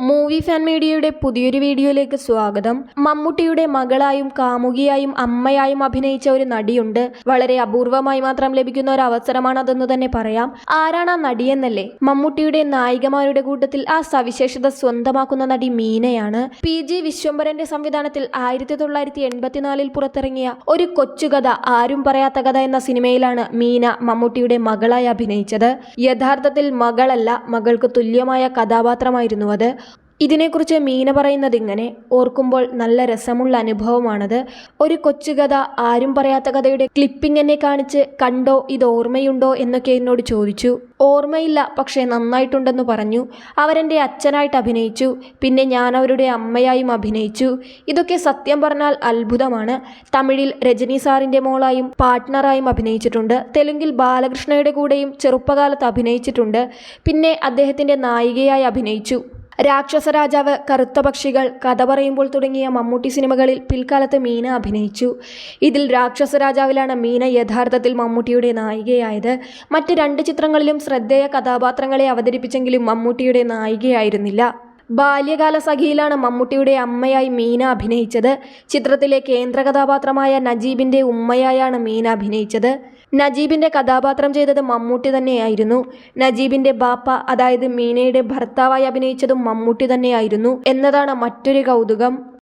Movie fan മീഡിയയുടെ പുതിയൊരു വീഡിയോയിലേക്ക് സ്വാഗതം. മമ്മൂട്ടിയുടെ മകളായും കാമുകിയായും അമ്മയായും അഭിനയിച്ച ഒരു നടിയുണ്ട്. വളരെ അപൂർവമായി മാത്രം ലഭിക്കുന്ന ഒരു അവസരമാണതെന്ന് തന്നെ പറയാം. ആരാണ് ആ നടിയെന്നല്ലേ മമ്മൂട്ടിയുടെ നായികമാരുടെ കൂട്ടത്തിൽ ആ സവിശേഷത സ്വന്തമാക്കുന്ന നടി മീനയാണ്. പി. ജി. വിശ്വംഭരന്റെ സംവിധാനത്തിൽ ആയിരത്തി തൊള്ളായിരത്തി എൺപത്തിനാലിൽ പുറത്തിറങ്ങിയ ഒരു കൊച്ചുകഥ ആരും പറയാത്ത കഥ എന്ന സിനിമയിലാണ് മീന മമ്മൂട്ടിയുടെ മകളായി അഭിനയിച്ചത്. യഥാർത്ഥത്തിൽ മകളല്ല മകൾക്ക് തുല്യമായ കഥാപാത്രമായിരുന്നു അത്. ഇതിനെക്കുറിച്ച് മീന പറയുന്നത് ഇങ്ങനെ ഓർക്കുമ്പോൾ നല്ല രസമുള്ള അനുഭവമാണത്. ഒരു കൊച്ചുകഥ ആരും പറയാത്ത കഥയുടെ ക്ലിപ്പിംഗ് എന്നെ കാണിച്ച് കണ്ടോ ഇത് ഓർമ്മയുണ്ടോ എന്നൊക്കെ എന്നോട് ചോദിച്ചു. ഓർമ്മയില്ല പക്ഷേ നന്നായിട്ടുണ്ടെന്ന് പറഞ്ഞു. അവരെന്റെ അച്ഛനായിട്ട് അഭിനയിച്ചു. പിന്നെ ഞാൻ അവരുടെ അമ്മയായും അഭിനയിച്ചു. ഇതൊക്കെ സത്യം പറഞ്ഞാൽ അത്ഭുതമാണ്. തമിഴിൽ രജനി സാറിന്റെ മോളായും പാർട്ട്ണറായും അഭിനയിച്ചിട്ടുണ്ട്. തെലുങ്കിൽ ബാലകൃഷ്ണയുടെ കൂടെയും ചെറുപ്പകാലത്ത് അഭിനയിച്ചിട്ടുണ്ട്. പിന്നെ അദ്ദേഹത്തിന്റെ നായികയായി അഭിനയിച്ചു. രാക്ഷസ രാജാവ് കറുത്ത പക്ഷികൾ കഥ പറയുമ്പോൾ തുടങ്ങിയ മമ്മൂട്ടി സിനിമകളിൽ പിൽക്കാലത്ത് മീന അഭിനയിച്ചു. ഇതിൽ രാക്ഷസ രാജാവിലാണ് മീന യഥാർത്ഥത്തിൽ മമ്മൂട്ടിയുടെ നായികയായത്. മറ്റ് രണ്ട് ചിത്രങ്ങളിലും ശ്രദ്ധേയ കഥാപാത്രങ്ങളെ അവതരിപ്പിച്ചെങ്കിലും മമ്മൂട്ടിയുടെ നായികയായിരുന്നില്ല. ബാല്യകാല സഖിയിലാണ് മമ്മൂട്ടിയുടെ അമ്മയായി മീന അഭിനയിച്ചത്. ചിത്രത്തിലെ കേന്ദ്ര കഥാപാത്രമായ നജീബിന്റെ ഉമ്മയായാണ് മീന അഭിനയിച്ചത്. നജീബിന്റെ കഥാപാത്രം ചെയ്തത് മമ്മൂട്ടി തന്നെയായിരുന്നു. നജീബിന്റെ ബാപ്പ അതായത് മീനയുടെ ഭർത്താവായി അഭിനയിച്ചതും മമ്മൂട്ടി തന്നെയായിരുന്നു എന്നതാണ് മറ്റൊരു കൗതുകം.